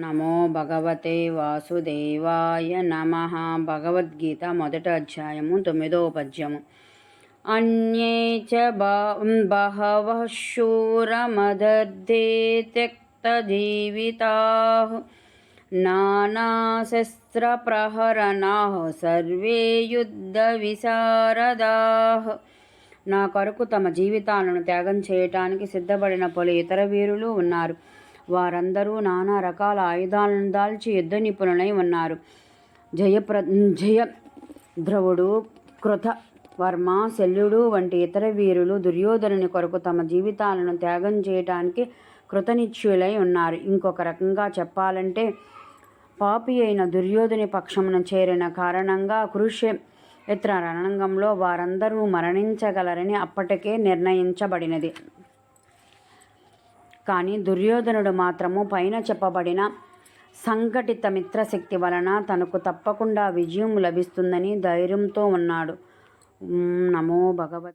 నమో భగవతే వాసుదేవాయ నమ. భగవద్గీత మొదటి అధ్యాయము తొమ్మిదో పద్యము. అన్యే చ బహవ శూరమదర్ధే శూరమదర్దే త్యక్తజీవితాः నానాశస్త్రప్రహరణాः సర్వే యుద్ధవిశారదాः. నా కొరకు తమ జీవితాలను త్యాగం చేయటానికి సిద్ధపడిన పలు ఇతర వీరులు ఉన్నారు. వారందరూ నానా రకాల ఆయుధాలను దాల్చి యుద్ధ నిపుణులై ఉన్నారు. జయప్ర జయ ధ్రువుడు కృత వర్మ శల్యుడు వంటి ఇతర వీరులు దుర్యోధనుని కొరకు తమ జీవితాలను త్యాగం చేయటానికి కృతనిశ్చయులై ఉన్నారు. ఇంకొక రకంగా చెప్పాలంటే పాపి అయిన దుర్యోధని పక్షమున చేరిన కారణంగా కురుక్షేత్ర రణరంగంలో వారందరూ మరణించగలరని అప్పటికే నిర్ణయించబడినది. కానీ దుర్యోధనుడు మాత్రము పైన చెప్పబడిన సంఘటిత మిత్రశక్తి వలన తనకు తప్పకుండా విజయం లభిస్తుందని ధైర్యంతో ఉన్నాడు. నమో భగవత్